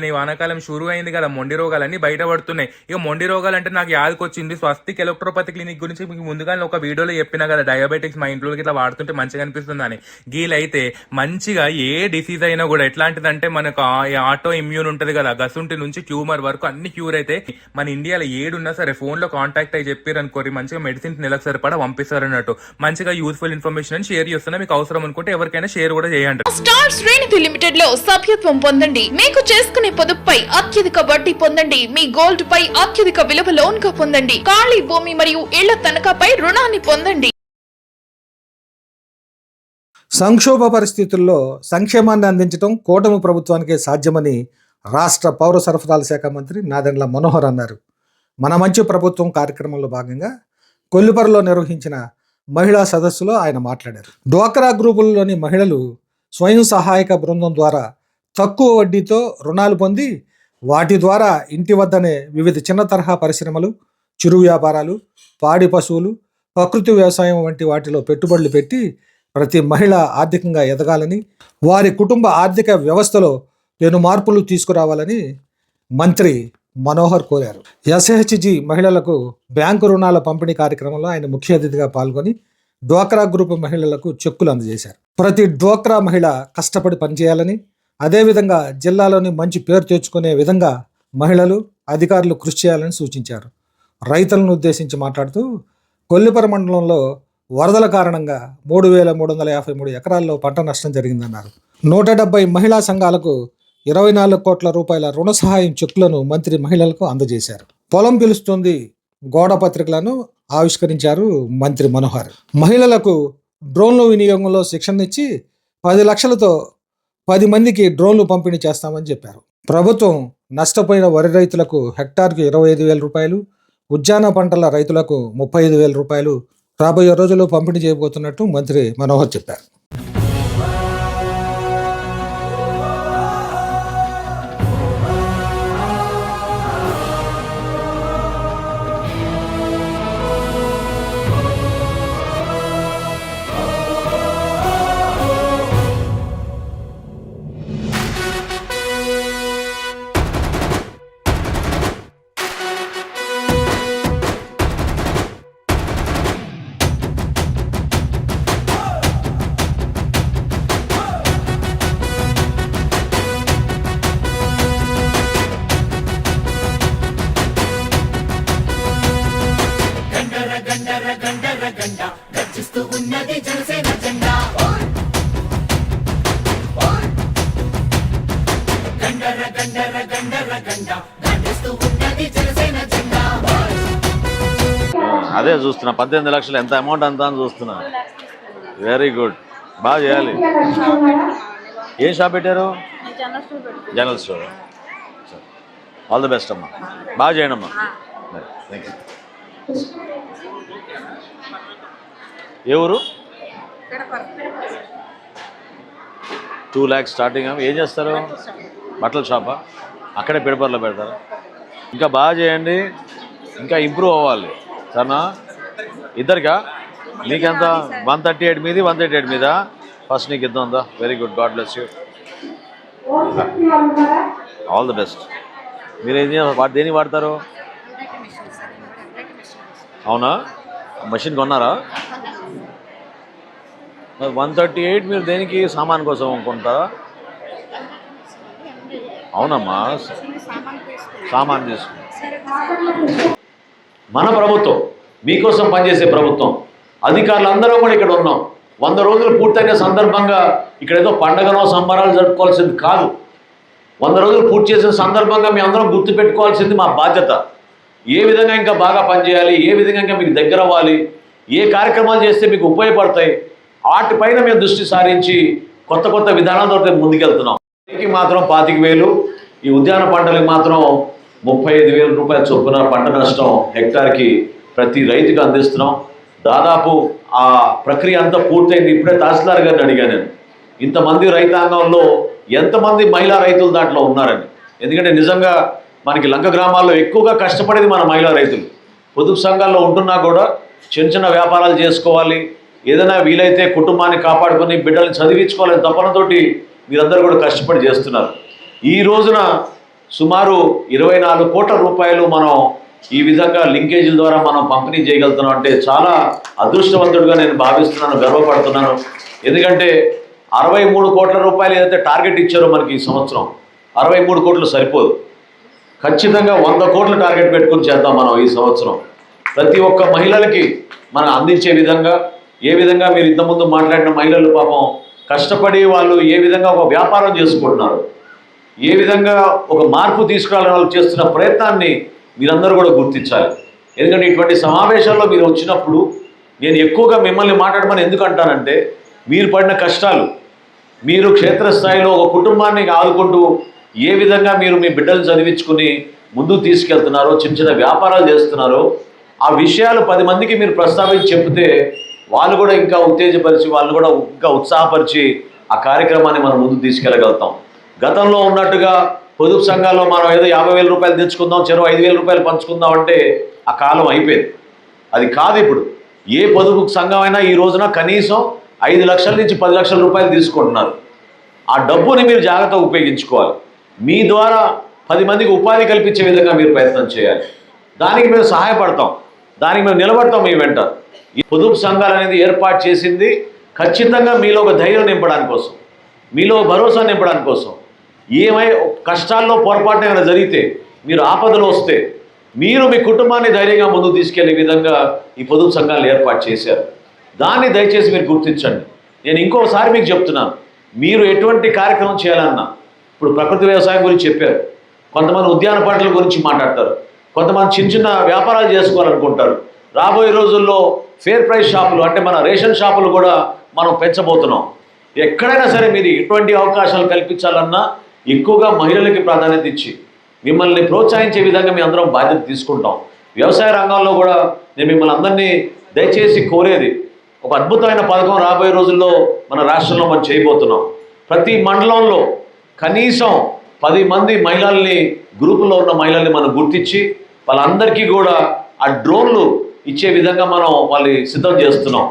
అయినాయి వానాకాలం షురు అయింది కదా మొండి రోగాలన్నీ బయటపడుతున్నాయి. ఇక మొండి రోగాలు అంటే నాకు యాదకొచ్చింది స్వస్తిక్ ఎలక్ట్రోపతి క్లినిక్ గురించి మీకు ముందుగానే ఒక వీడియోలో చెప్పిన కదా డయాబెటిక్స్ మా ఇంట్లో ఇట్లా వాడుతుంటే మంచిగా అనిపిస్తుంది అని. గీలైతే మంచిగా ఏ డిసీజ్ అయినా కూడా ఎట్లాంటిదంటే మనకు ఆటో ఇమ్యూన్ ఉంటుంది కదా గసుంటి నుంచి ట్యూమర్ వరకు అన్ని క్యూర్ అయితే మన ఇండియాలో ఏడున్నా సరే ఫోన్లో కాంటాక్ట్ అయ్యి చెప్పారు అనుకోరి మంచిగా మెడిసిన్స్ నెలకు సరిపడా పంపిస్తారు అన్నట్టు మంచిగా యూస్ఫుల్ ఇన్ఫర్మేషన్ అని షేర్ చేస్తున్నా. మీకు అవసరం అనుకుంటే ఎవరికైనా షేర్ కూడా చేయండి. స్టార్ శ్రేణి లిమిటెడ్లో సభ్యత్వం పొందండి. మీకు చేసుకునే పొదుపుపై అత్యధిక వడ్డీ పొందండి. మీ గోల్డ్ పై అత్యధిక విలువ లోన్గా పొందండి. ఖాళీ భూమి మరియు ఇళ్ళ తనఖాపై రుణాన్ని పొందండి. సంక్షోభ పరిస్థితుల్లో సంక్షేమాన్ని అందించడం కూటమి ప్రభుత్వానికే సాధ్యమని రాష్ట్ర పౌర సరఫరాల శాఖ మంత్రి నాదెండ్ల మనోహర్ అన్నారు. మన మంచి ప్రభుత్వం కార్యక్రమంలో భాగంగా కొల్లిపరలో నిర్వహించిన మహిళా సదస్సులో ఆయన మాట్లాడారు. డ్వాక్రా గ్రూపుల్లోని మహిళలు స్వయం సహాయక బృందం ద్వారా తక్కువ వడ్డీతో రుణాలు పొంది వాటి ద్వారా ఇంటి వద్దనే వివిధ చిన్న తరహా పరిశ్రమలు చిరు వ్యాపారాలు పాడి పశువులు ప్రకృతి వ్యవసాయం వంటి వాటిలో పెట్టుబడులు పెట్టి ప్రతి మహిళ ఆర్థికంగా ఎదగాలని వారి కుటుంబ ఆర్థిక వ్యవస్థలో పెను మార్పులు తీసుకురావాలని మంత్రి మనోహర్ కోరారు. ఎస్హెచ్జి మహిళలకు బ్యాంకు రుణాల పంపిణీ కార్యక్రమంలో ఆయన ముఖ్య అతిథిగా పాల్గొని డ్వాక్రా గ్రూప్ మహిళలకు చెక్కులు అందజేశారు. ప్రతి డ్వాక్రా మహిళ కష్టపడి పనిచేయాలని అదేవిధంగా జిల్లాలోని మంచి పేరు తెచ్చుకునే విధంగా మహిళలు అధికారులు కృషి చేయాలని సూచించారు. రైతులను ఉద్దేశించి మాట్లాడుతూ కొల్లిపర మండలంలో వరదల కారణంగా మూడు వేల మూడు వందల యాభై మూడు ఎకరాల్లో పంట నష్టం జరిగిందన్నారు. నూట డెబ్బై మహిళా సంఘాలకు ఇరవై నాలుగు కోట్ల రూపాయల రుణ సహాయం చెక్కులను మంత్రి మహిళలకు అందజేశారు. పొలం పిలుస్తుంది గోడ పత్రికలను ఆవిష్కరించారు మంత్రి మనోహర్. మహిళలకు డ్రోన్ల వినియోగంలో శిక్షణ ఇచ్చి పది లక్షలతో పది మందికి డ్రోన్లు పంపిణీ చేస్తామని చెప్పారు. ప్రభుత్వం నష్టపోయిన వరి రైతులకు హెక్టార్కు ఇరవై ఐదు వేల రూపాయలు ఉద్యాన పంటల రైతులకు ముప్పై ఐదు వేల రూపాయలు రాబోయే రోజుల్లో పంపిణీ చేయబోతున్నట్టు మంత్రి మనోహర్ చెప్పారు. అదే చూస్తున్నా. పద్దెనిమిది లక్షలు ఎంత అమౌంట్ అంతా అని చూస్తున్నా. వెరీ గుడ్ బాగా చేయాలి. ఏం షాప్ పెట్టారు? General store all the best అమ్మా. బాగా చేయండి అమ్మా. థ్యాంక్ యూ ఏ ఊరు? టూ ల్యాక్స్ స్టార్టింగ్ ఏం చేస్తారు? బట్టల షాపా. అక్కడే పెడపర్లో పెడతారా? ఇంకా బాగా చేయండి. ఇంకా ఇంప్రూవ్ అవ్వాలి. సరేనా? ఇద్దరికా? నీకెంత? వన్ థర్టీ ఎయిట్ మీది వన్ థర్టీ ఎయిట్ మీద? ఫస్ట్ నీకు ఇద్దాం ఉందా very good. God bless you. All the best. మీరు ఏం వాడు దేనికి వాడతారు? అవునా? మషిన్ కొన్నారా? వన్ థర్టీ ఎయిట్ మీరు దేనికి సామాన్ కోసం అనుకుంటారా అవునమ్మా. సామాన్ తీసుకు మన ప్రభుత్వం మీకోసం పనిచేసే ప్రభుత్వం అధికారులందరం కూడా ఇక్కడ ఉన్నాం. వంద రోజులు పూర్తయిన సందర్భంగా ఇక్కడ ఏదో పండగనో సంబరాలు జరుపుకోవాల్సింది కాదు. వంద రోజులు పూర్తి చేసిన సందర్భంగా మీ అందరం గుర్తు పెట్టుకోవాల్సింది మా బాధ్యత. ఏ విధంగా ఇంకా బాగా పనిచేయాలి ఏ విధంగా ఇంకా మీకు దగ్గర అవ్వాలి ఏ కార్యక్రమాలు చేస్తే మీకు ఉపయోగపడతాయి వాటిపైన మేము దృష్టి సారించి కొత్త కొత్త విధానాలతో ముందుకెళ్తున్నాం. దీనికి మాత్రం పాతిక వేలు. ఈ ఉద్యాన పంటలకు మాత్రం ముప్పై ఐదు వేల రూపాయల చొప్పున పంట నష్టం హెక్టార్కి ప్రతి రైతుకు అందిస్తున్నాం. దాదాపు ఆ ప్రక్రియ అంతా పూర్తయింది. ఇప్పుడే తహసీల్దార్ గారిని అడిగాను నేను. ఇంతమంది రైతాంగంలో ఎంతమంది మహిళా రైతులు దాంట్లో ఉన్నారని. ఎందుకంటే నిజంగా మనకి లంక గ్రామాల్లో ఎక్కువగా కష్టపడేది మన మహిళా రైతులు. పొదుపు సంఘాల్లో ఉంటున్నా కూడా చిన్న చిన్న వ్యాపారాలు చేసుకోవాలి. ఏదైనా వీలైతే కుటుంబాన్ని కాపాడుకొని బిడ్డల్ని చదివించుకోవాలని తపనతోటి మీరందరూ కూడా కష్టపడి చేస్తున్నారు. ఈ రోజున సుమారు ఇరవై నాలుగు కోట్ల రూపాయలు మనం ఈ విధంగా లింకేజీల ద్వారా మనం పంపిణీ చేయగలుగుతున్నాం అంటే చాలా అదృష్టవంతుడిగా నేను భావిస్తున్నాను గర్వపడుతున్నాను. ఎందుకంటే అరవై మూడు కోట్ల రూపాయలు ఏదైతే టార్గెట్ ఇచ్చారో మనకి ఈ సంవత్సరం అరవై మూడు కోట్లు సరిపోదు. ఖచ్చితంగా వంద కోట్ల టార్గెట్ పెట్టుకుని చేద్దాం మనం ఈ సంవత్సరం. ప్రతి ఒక్క మహిళలకి మనం అందించే విధంగా ఏ విధంగా మీరు ఇంతకుముందు మాట్లాడిన మహిళలు పాపం కష్టపడి వాళ్ళు ఏ విధంగా ఒక వ్యాపారం చేసుకుంటున్నారు? ఏ విధంగా ఒక మార్పు తీసుకురావాలని వాళ్ళు చేస్తున్న ప్రయత్నాన్ని మీరందరూ కూడా గుర్తించాలి. ఎందుకంటే ఇటువంటి సమావేశాల్లో మీరు వచ్చినప్పుడు నేను ఎక్కువగా మిమ్మల్ని మాట్లాడమని ఎందుకు అంటానంటే మీరు పడిన కష్టాలు మీరు క్షేత్రస్థాయిలో ఒక కుటుంబాన్ని ఆదుకుంటూ ఏ విధంగా మీరు మీ బిడ్డలు చదివించుకుని ముందుకు తీసుకెళ్తున్నారో చిన్న చిన్న వ్యాపారాలు చేస్తున్నారో ఆ విషయాలు పది మందికి మీరు ప్రస్తావించి చెప్తే వాళ్ళు కూడా ఇంకా ఉత్తేజపరిచి వాళ్ళు కూడా ఇంకా ఉత్సాహపరిచి ఆ కార్యక్రమాన్ని మనం ముందు తీసుకెళ్ళగలుగుతాం. గతంలో ఉన్నట్టుగా పొదుపు సంఘాల్లో మనం ఏదో యాభై వేల రూపాయలు తెచ్చుకుందాం చెరువు ఐదు వేల రూపాయలు పంచుకుందాం అంటే ఆ కాలం అయిపోయింది. అది కాదు ఇప్పుడు. ఏ పొదుపు సంఘం అయినా ఈ రోజున కనీసం ఐదు లక్షల నుంచి పది లక్షల రూపాయలు తీసుకుంటున్నారు. ఆ డబ్బుని మీరు జాగ్రత్తగా ఉపయోగించుకోవాలి. మీ ద్వారా పది మందికి ఉపాధి కల్పించే విధంగా మీరు ప్రయత్నం చేయాలి. దానికి మేము సహాయపడతాం. దానికి మేము నిలబడతాం మీ వెంట. ఈ పొదుపు సంఘాలు అనేది ఏర్పాటు చేసింది ఖచ్చితంగా మీలో ఒక ధైర్యం నింపడానికి కోసం మీలో భరోసా నింపడానికి కోసం. ఏమై కష్టాల్లో పొరపాటు ఏమైనా జరిగితే మీరు ఆపదలు వస్తే మీరు మీ కుటుంబాన్ని ధైర్యంగా ముందుకు తీసుకెళ్ళే విధంగా ఈ పొదుపు సంఘాలు ఏర్పాటు చేశారు. దాన్ని దయచేసి మీరు గుర్తించండి. నేను ఇంకోసారి మీకు చెప్తున్నాను. మీరు ఎటువంటి కార్యక్రమం చేయాలన్నా ఇప్పుడు ప్రకృతి వ్యవసాయం గురించి చెప్పారు. కొంతమంది ఉద్యాన పంటల గురించి మాట్లాడతారు. కొంతమంది చిన్న చిన్న వ్యాపారాలు చేసుకోవాలనుకుంటారు. రాబోయే రోజుల్లో ఫేర్ ప్రైస్ షాపులు అంటే మన రేషన్ షాపులు కూడా మనం పెంచబోతున్నాం. ఎక్కడైనా సరే మీరు ఎటువంటి అవకాశాలు కల్పించాలన్నా ఎక్కువగా మహిళలకి ప్రాధాన్యత ఇచ్చి మిమ్మల్ని ప్రోత్సహించే విధంగా మీ అందరం బాధ్యత తీసుకుంటాం. వ్యవసాయ రంగంలో కూడా నేను మిమ్మల్ని అందరినీ దయచేసి కోరేది ఒక అద్భుతమైన పథకం రాబోయే రోజుల్లో మన రాష్ట్రంలో మనం చేయబోతున్నాం. ప్రతి మండలంలో కనీసం పది మంది మహిళల్ని గ్రూపులో ఉన్న మహిళల్ని మనం గుర్తించి వాళ్ళందరికీ కూడా ఆ డ్రోన్లు ఇచ్చే విధంగా మనం వాళ్ళని సిద్ధం చేస్తున్నాం.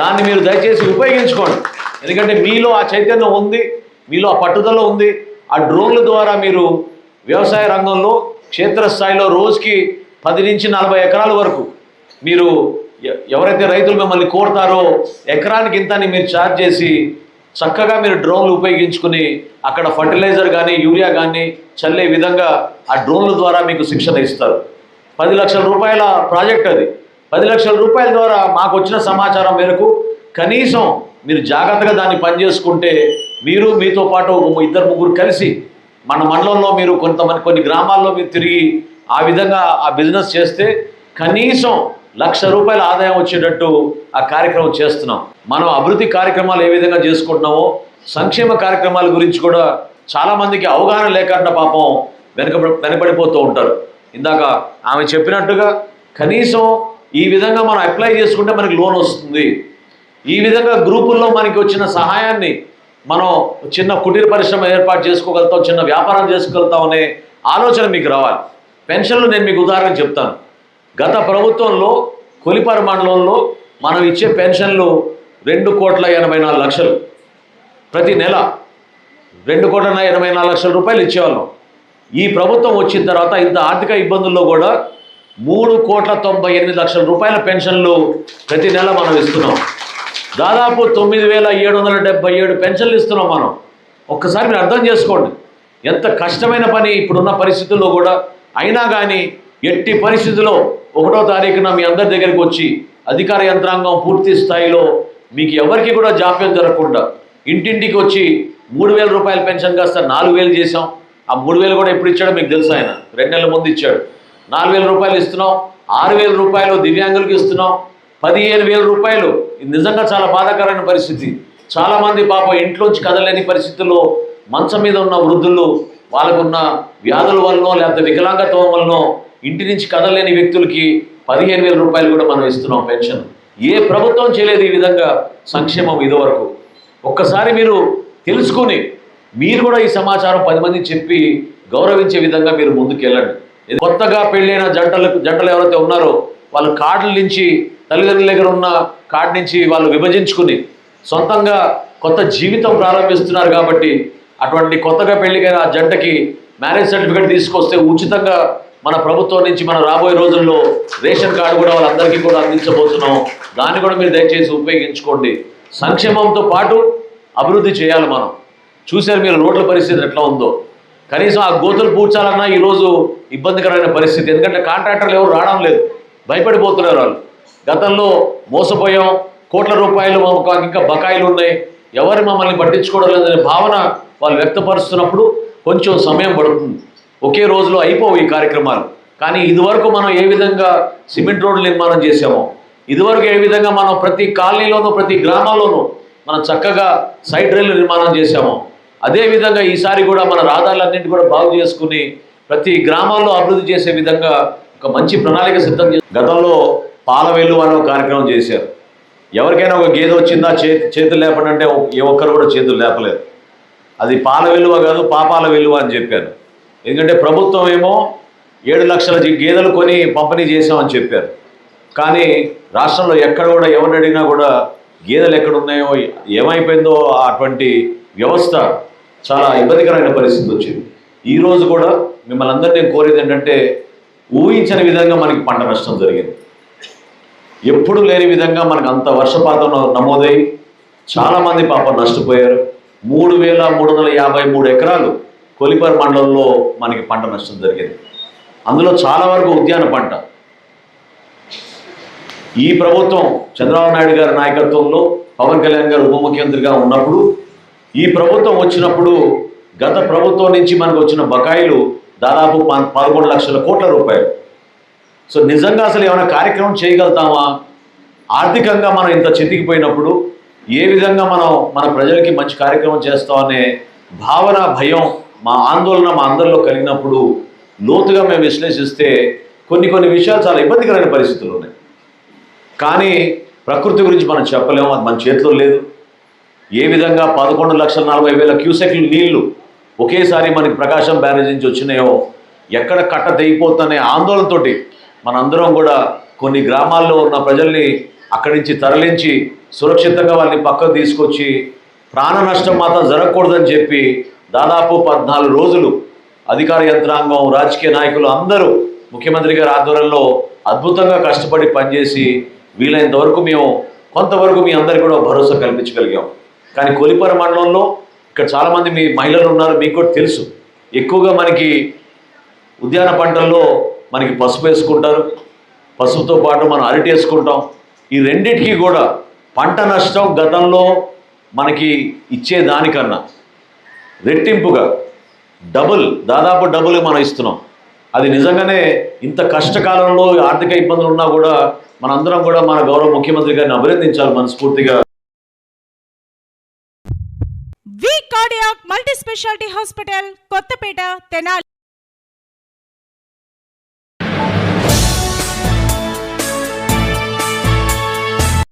దాన్ని మీరు దయచేసి ఉపయోగించుకోండి. ఎందుకంటే మీలో ఆ చైతన్యం ఉంది మీలో ఆ పట్టుదల ఉంది. ఆ డ్రోన్ల ద్వారా మీరు వ్యవసాయ రంగంలో క్షేత్రస్థాయిలో రోజుకి పది నుంచి నలభై ఎకరాల వరకు మీరు ఎవరైతే రైతులు మిమ్మల్ని కోరుతారో ఎకరానికి ఇంత అని మీరు ఛార్జ్ చేసి చక్కగా మీరు డ్రోన్లు ఉపయోగించుకుని అక్కడ ఫర్టిలైజర్ కానీ యూరియా కానీ చల్లే విధంగా ఆ డ్రోన్ల ద్వారా మీకు శిక్షణ ఇస్తారు. పది లక్షల రూపాయల ప్రాజెక్ట్ అది. పది లక్షల రూపాయల ద్వారా మాకు వచ్చిన సమాచారం మేరకు కనీసం మీరు జాగ్రత్తగా దాన్ని పనిచేసుకుంటే మీరు మీతో పాటు ఇద్దరు ముగ్గురు కలిసి మన మండలంలో మీరు కొంతమంది కొన్ని గ్రామాల్లో మీరు తిరిగి ఆ విధంగా ఆ బిజినెస్ చేస్తే కనీసం లక్ష రూపాయల ఆదాయం వచ్చేటట్టు ఆ కార్యక్రమం చేస్తున్నాం. మనం అభివృద్ధి కార్యక్రమాలు ఏ విధంగా చేసుకుంటున్నామో సంక్షేమ కార్యక్రమాల గురించి కూడా చాలామందికి అవగాహన లేకుండా పాపం వెనుక వెనబడిపోతూ ఉంటారు. ఇందాక ఆమె చెప్పినట్టుగా కనీసం ఈ విధంగా మనం అప్లై చేసుకుంటే మనకి లోన్ వస్తుంది. ఈ విధంగా గ్రూపుల్లో మనకి వచ్చిన సహాయాన్ని మనం చిన్న కుటీర పరిశ్రమ ఏర్పాటు చేసుకోగలుగుతాం చిన్న వ్యాపారం చేసుకోగలుగుతాం అనే ఆలోచన మీకు రావాలి. పెన్షన్లు నేను మీకు ఉదాహరణ చెప్తాను. గత ప్రభుత్వంలో కొలిపారు మండలంలో మనం ఇచ్చే పెన్షన్లు రెండు కోట్ల ఎనభై నాలుగు లక్షలు. ప్రతి నెల రెండు కోట్ల ఎనభై నాలుగు లక్షల రూపాయలు ఇచ్చేవాళ్ళం. ఈ ప్రభుత్వం వచ్చిన తర్వాత ఇంత ఆర్థిక ఇబ్బందుల్లో కూడా మూడు కోట్ల తొంభై ఎనిమిది లక్షల రూపాయల పెన్షన్లు ప్రతి నెల మనం ఇస్తున్నాం. దాదాపు తొమ్మిది వేల ఏడు వందల డెబ్బై ఏడు పెన్షన్లు ఇస్తున్నాం మనం. ఒక్కసారి మీరు అర్థం చేసుకోండి. ఎంత కష్టమైన పని ఇప్పుడున్న పరిస్థితుల్లో కూడా అయినా కానీ ఎట్టి పరిస్థితుల్లో ఒకటో తారీఖున మీ అందరి దగ్గరికి వచ్చి అధికార యంత్రాంగం పూర్తి స్థాయిలో మీకు ఎవరికి కూడా జాప్యం జరగకుండా ఇంటింటికి వచ్చి మూడు వేల రూపాయల పెన్షన్ కాస్త నాలుగు వేలు చేసాం ఆ మూడు వేలు కూడా ఎప్పుడు ఇచ్చాడో మీకు తెలుసు ఆయన. రెండు నెలల ముందు ఇచ్చాడు. నాలుగు వేల రూపాయలు ఇస్తున్నాం. ఆరు వేల రూపాయలు దివ్యాంగులకు ఇస్తున్నాం. పదిహేను వేల రూపాయలు. ఇది నిజంగా చాలా బాధాకరమైన పరిస్థితి. చాలామంది పాపం ఇంట్లోంచి కదలేని పరిస్థితుల్లో మంచం మీద ఉన్న వృద్ధులు వాళ్ళకున్న వ్యాధుల వలనో లేకపోతే వికలాంగత్వం వలనో ఇంటి నుంచి కదలేని వ్యక్తులకి పదిహేను వేల రూపాయలు కూడా మనం ఇస్తున్నాం పెన్షన్. ఏ ప్రభుత్వం చేయలేదు ఈ విధంగా సంక్షేమం ఇదివరకు. ఒక్కసారి మీరు తెలుసుకొని మీరు కూడా ఈ సమాచారం పది మందికి చెప్పి గౌరవించే విధంగా మీరు ముందుకు వెళ్ళండి ఇది కొత్తగా పెళ్ళైన జంటలకు జంటలు ఎవరైతే ఉన్నారో వాళ్ళు కార్డుల నుంచి తల్లిదండ్రుల దగ్గర ఉన్న కార్డు నుంచి వాళ్ళు విభజించుకుని సొంతంగా కొత్త జీవితం ప్రారంభిస్తున్నారు కాబట్టి అటువంటి కొత్తగా పెళ్ళికైన ఆ జంటకి మ్యారేజ్ సర్టిఫికేట్ తీసుకొస్తే ఉచితంగా మన ప్రభుత్వం నుంచి మన రాబోయే రోజుల్లో రేషన్ కార్డు కూడా వాళ్ళందరికీ కూడా అందించబోతున్నాం. దాన్ని కూడా మీరు దయచేసి ఉపయోగించుకోండి. సంక్షేమంతో పాటు అభివృద్ధి చేయాలి మనం. చూశారు మీరు రోడ్ల పరిస్థితి ఎట్లా ఉందో. కనీసం ఆ గోతులు పూడ్చాలన్నా ఈరోజు ఇబ్బందికరమైన పరిస్థితి. ఎందుకంటే కాంట్రాక్టర్లు ఎవరు రావడం లేదు. భయపడిపోతున్నారు వాళ్ళు. గతంలో మోసపోయాం. కోట్ల రూపాయలు మాకు ఇంకా బకాయిలు ఉన్నాయి. ఎవరు మమ్మల్ని పట్టించుకోవడం లేదనే భావన వాళ్ళు వ్యక్తపరుస్తున్నప్పుడు కొంచెం సమయం పడుతుంది. ఒకే రోజులో అయిపోవు ఈ కార్యక్రమాలు. కానీ ఇదివరకు మనం ఏ విధంగా సిమెంట్ రోడ్లు నిర్మాణం చేసామో ఇదివరకు ఏ విధంగా మనం ప్రతి కాలనీలోనూ ప్రతి గ్రామాల్లోనూ మనం చక్కగా సైడ్ రైలు నిర్మాణం చేశామో అదేవిధంగా ఈసారి కూడా మన రహదారులన్నింటి కూడా బాగు చేసుకుని ప్రతి గ్రామాల్లో అభివృద్ధి చేసే విధంగా ఒక మంచి ప్రణాళిక సిద్ధం చేసి గతంలో పాల వెల్లు అనే కార్యక్రమం చేశారు. ఎవరికైనా ఒక గేదె వచ్చిందా చేతి చేతులు లేపండి అంటే ఏ ఒక్కరు కూడా చేతులు లేపలేదు. అది పాల విలువ కాదు పాపాల విలువ అని చెప్పారు. ఎందుకంటే ప్రభుత్వం ఏమో ఏడు లక్షల గేదెలు కొని పంపిణీ చేసామని చెప్పారు. కానీ రాష్ట్రంలో ఎక్కడ కూడా ఎవరిని అడిగినా కూడా గేదెలు ఎక్కడ ఉన్నాయో ఏమైపోయిందో అటువంటి వ్యవస్థ చాలా ఇబ్బందికరమైన పరిస్థితి వచ్చింది. ఈ రోజు కూడా మిమ్మల్ని అందరూ నేను కోరేది ఏంటంటే ఊహించని విధంగా మనకి పంట నష్టం జరిగింది. ఎప్పుడు లేని విధంగా మనకు అంత వర్షపాతం నమోదై చాలామంది పాపం నష్టపోయారు. మూడు వేల మూడు వందల యాభై మూడు ఎకరాలు కొలిపర్ మండలంలో మనకి పంట నష్టం జరిగింది. అందులో చాలా వరకు ఉద్యాన పంట. ఈ ప్రభుత్వం చంద్రబాబు నాయుడు గారి నాయకత్వంలో పవన్ కళ్యాణ్ గారు ఉప ముఖ్యమంత్రిగా ఉన్నప్పుడు ఈ ప్రభుత్వం వచ్చినప్పుడు గత ప్రభుత్వం నుంచి మనకు వచ్చిన బకాయిలు దాదాపు ప- పదకొండు లక్షల కోట్ల రూపాయలు. సో నిజంగా అసలు ఏమైనా కార్యక్రమం చేయగలుగుతామా? ఆర్థికంగా మనం ఇంత చితికిపోయినప్పుడు ఏ విధంగా మనం మన ప్రజలకి మంచి కార్యక్రమం చేస్తామనే భావన భయం మా ఆందోళన మా అందరిలో కలిగినప్పుడు లోతుగా మేము విశ్లేషిస్తే కొన్ని కొన్ని విషయాలు చాలా ఇబ్బందికరమైన పరిస్థితులు ఉన్నాయి. కానీ ప్రకృతి గురించి మనం చెప్పలేము అది మన చేతిలో లేదు. ఏ విధంగా పదకొండు లక్షల నలభై వేల క్యూసెక్ల నీళ్ళు ఒకేసారి మనకి ప్రకాశం బ్యారేజ్ నుంచి వచ్చినాయో ఎక్కడ కట్ట తెగిపోతుందనే ఆందోళనతోటి మనందరం కూడా కొన్ని గ్రామాల్లో ఉన్న ప్రజల్ని అక్కడి నుంచి తరలించి సురక్షితంగా వాళ్ళని పక్కకు తీసుకొచ్చి ప్రాణ నష్టం మాత్రం జరగకూడదని చెప్పి దాదాపు పద్నాలుగు రోజులు అధికార యంత్రాంగం రాజకీయ నాయకులు అందరూ ముఖ్యమంత్రి గారి ఆధ్వర్యంలో అద్భుతంగా కష్టపడి పనిచేసి వీలైనంత వరకు మేము కొంతవరకు మీ అందరికీ కూడా భరోసా కల్పించగలిగాం. కానీ కొలిపర మండలంలో ఇక్కడ చాలామంది మీ మహిళలు ఉన్నారు మీకు కూడా తెలుసు. ఎక్కువగా మనకి ఉద్యాన పంటల్లో మనకి పసుపు వేసుకుంటారు. పసుపుతో పాటు మనం అరటి వేసుకుంటాం. ఈ రెండిటికి కూడా పంట నష్టం గతంలో మనకి ఇచ్చే దానికన్నా రెట్టింపుగా డబుల్ దాదాపు డబుల్ మనం ఇస్తున్నాం. అది నిజంగానే ఇంత కష్టకాలంలో ఆర్థిక ఇబ్బందులు ఉన్నా కూడా మనందరం కూడా మన గౌరవ ముఖ్యమంత్రి గారిని అభినందించాలి మనస్ఫూర్తిగా. V multi speciality hospital Kothapeta Tenali.